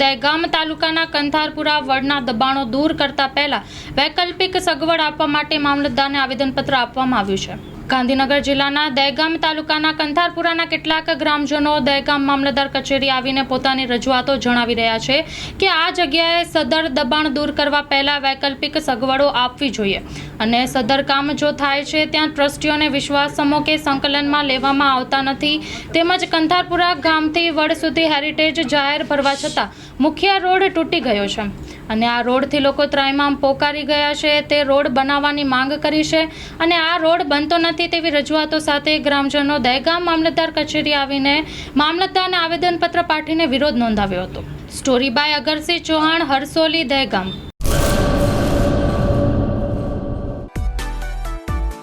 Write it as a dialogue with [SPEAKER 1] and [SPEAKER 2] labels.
[SPEAKER 1] દહેગામ તાલુકાના કંથારપુરા વડના દબાણો દૂર કરતા પહેલા વૈકલ્પિક સગવડ આપવા માટે મામલતદારને આવેદનપત્ર આપવામાં આવ્યું છે. ગાંધીનગર જિલ્લાના દહેગામ તાલુકાના કંથારપુરાના કેટલાક ગ્રામજનો દહેગામ મામલતદાર કચેરી આવીને પોતાની રજૂઆતો જણાવી રહ્યા છે કે આ જગ્યાએ સદર દબાણ દૂર કરવા પહેલા વૈકલ્પિક સગવડો આપવી જોઈએ. અને સદરકામ જો થાય છે, ત્યાં ટ્રસ્ટીઓને વિશ્વાસમો કે સંકલનમાં લેવામાં આવતા નથી. તેમજ કંથારપુરા ગામથી વડ સુધી હેરિટેજ જાહેર ભરવા છતાં મુખ્ય રોડ તૂટી ગયો છે. અને આ રોડથી લોકો ત્રાઇમામ પોકારી ગયા છે, તે રોડ બનાવવાની માંગ કરી છે અને આ રોડ બનતો નથી તેવી રજૂઆતો સાથે ગ્રામજનો દહેગામ મામલતદાર કચેરી આવીને મામલતદારને આવેદનપત્ર પાઠવીને વિરોધ નોંધાવ્યો હતો. Story by Agarsinh Chauhan, Harsoli, Dahegam.